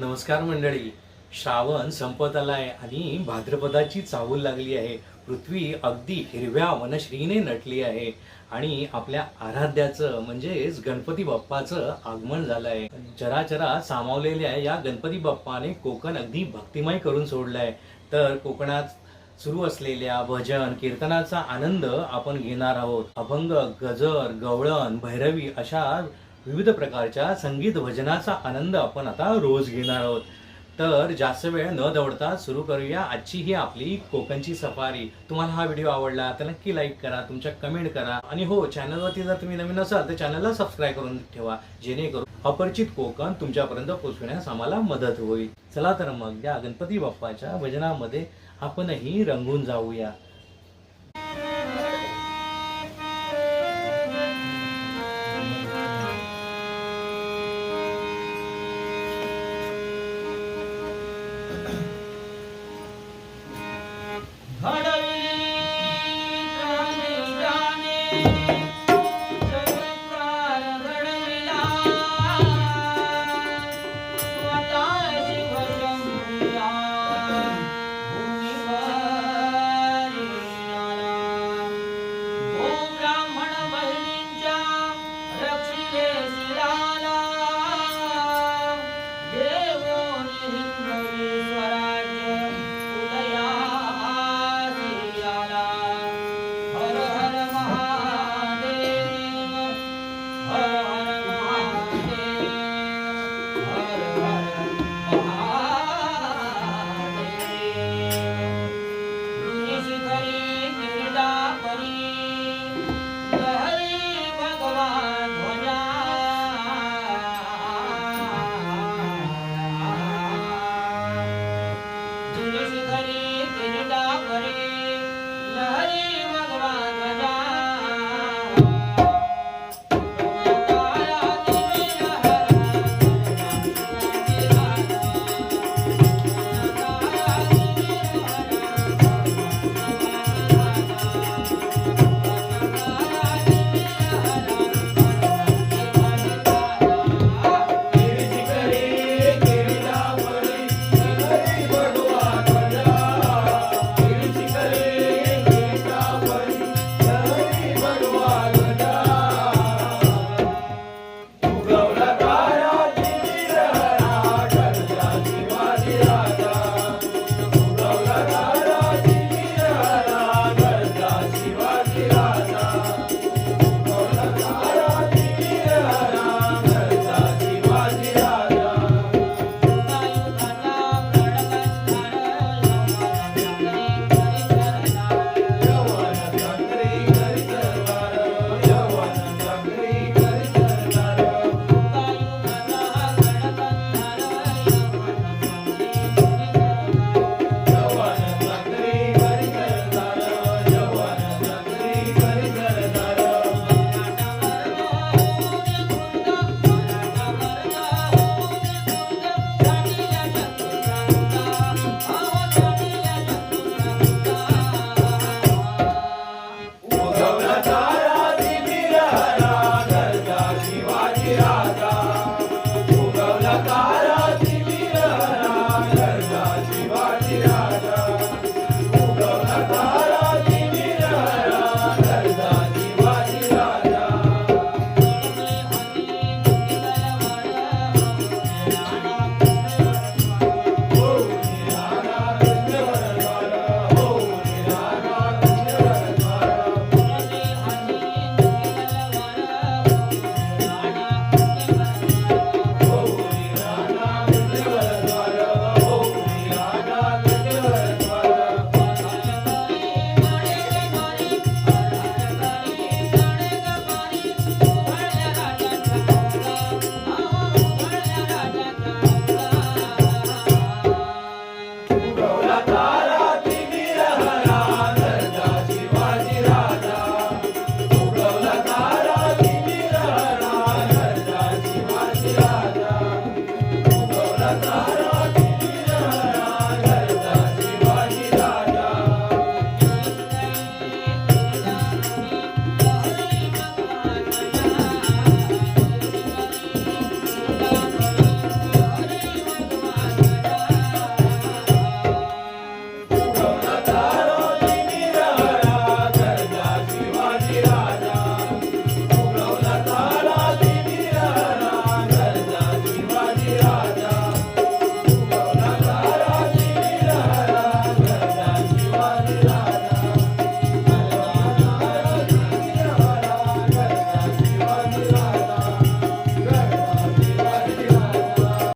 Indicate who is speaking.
Speaker 1: नमस्कार मंडळी. श्रावण संपत आलाय आणि भाद्रपदाची चाहूल लागली आहे. पृथ्वी अगदी हिरव्या वनश्रीने नटली आहे आणि आपल्या आराध्याचं म्हणजेच गणपती बाप्पाचं आगमन झालं आहे चराचरा सामावलेल्या या गणपती बाप्पाने कोकण अगदी भक्तिमय करून सोडलंय. तर कोकणात सुरू असलेल्या भजन कीर्तनाचा आनंद आपण घेणार आहोत. अभंग गजर गवळण भैरवी अशा विविध प्रकारच्या संगीत भजनाचा आनंद आपण आता रोज घेणार आहोत. तर जास्त वेळ न दौडता सुरू करूया आजची ही आपली कोकणची सफारी. तुम्हाला हा व्हिडिओ आवडला तर नक्की लाईक करा तुमच्या कमेंट करा. आणि हो चॅनलवरती जर तुम्ही नवीन असाल तर चॅनलला सबस्क्राईब करून ठेवा जेणेकरून अपरिचित कोकण तुमच्यापर्यंत पोहोचविण्यास आम्हाला मदत होईल. चला तर मग या गणपती बाप्पाच्या भजनामध्ये आपणही रंगून जाऊया.